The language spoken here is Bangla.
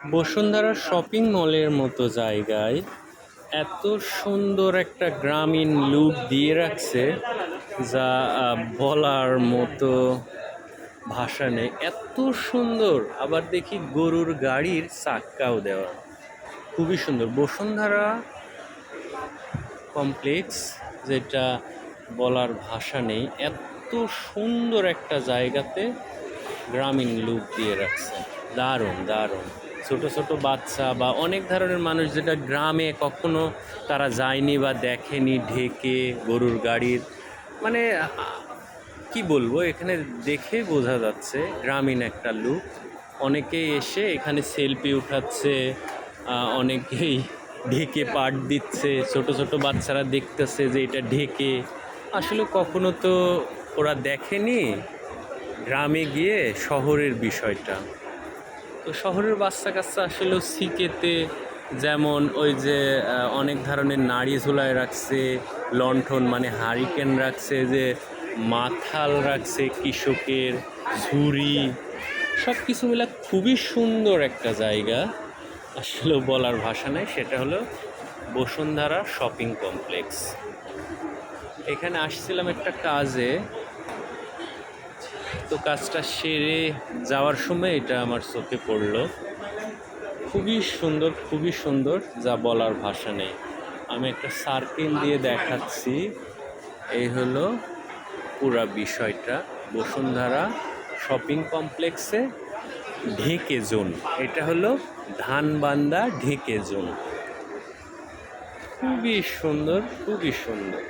বসুন্ধরা শপিং মলের মতো জায়গায় এত সুন্দর একটা গ্রামীণ লুক দিয়ে রাখছে যা বলার মতো ভাষা নেই। এত সুন্দর। আবার দেখি গরুর গাড়ির চাক্কাও দেওয়া। খুবই সুন্দর। বসুন্ধরা কমপ্লেক্স, যেটা বলার ভাষা নেই, এত সুন্দর একটা জায়গাতে গ্রামীণ লুক দিয়ে রাখছে। দারুণ দারুণ। ছোট ছোট বাচ্চা বা অনেক ধরনের মানুষ যেটা গ্রামে কখনো তারা যায়নি বা দেখেনি, ঢেকে গরুর গাড়ির। মানে কি বলব, এখানে দেখে বোঝা যাচ্ছে গ্রামীণ একটা লুক। অনেকেই এসে এখানে সেলফি উঠাচ্ছে অনেকেই ঢেকে পাট দিচ্ছে। ছোট ছোট বাচ্চারা দেখতেছে যে এটা ঢেকে। আসলে কখনো তো ওরা দেখেনি গ্রামে গিয়ে শহরের বিষয়টা। তো শহরের বাচ্চা কাচ্চা আসলে সিকেতে যেমন ওই যে অনেক ধরনের নাড়ি ঝুলায় রাখছে, লণ্ঠন মানে হারিকেন রাখছে যে মাথাল রাখছে কৃষকের, ঝুড়ি সব কিছু মিলে খুবই সুন্দর একটা জায়গা। আসলে বলার ভাষা নেই, সেটা হলো বসুন্ধরা শপিং কমপ্লেক্স। এখানে আসছিলাম একটা কাজে তো কাজটা সেরে যাওয়ার সময় এটা আমার চোখে পড়ল। খুবই সুন্দর খুবই সুন্দর, যা বলার ভাষা নেই। আমি একটা সার্কেল দিয়ে দেখাচ্ছি। এই হলো পুরা বিষয়টা। বসুন্ধরা শপিং কমপ্লেক্সে ঢেকে জোন। এটা হলো ধানবান্দা ঢেকে জোন। খুবই সুন্দর খুবই সুন্দর।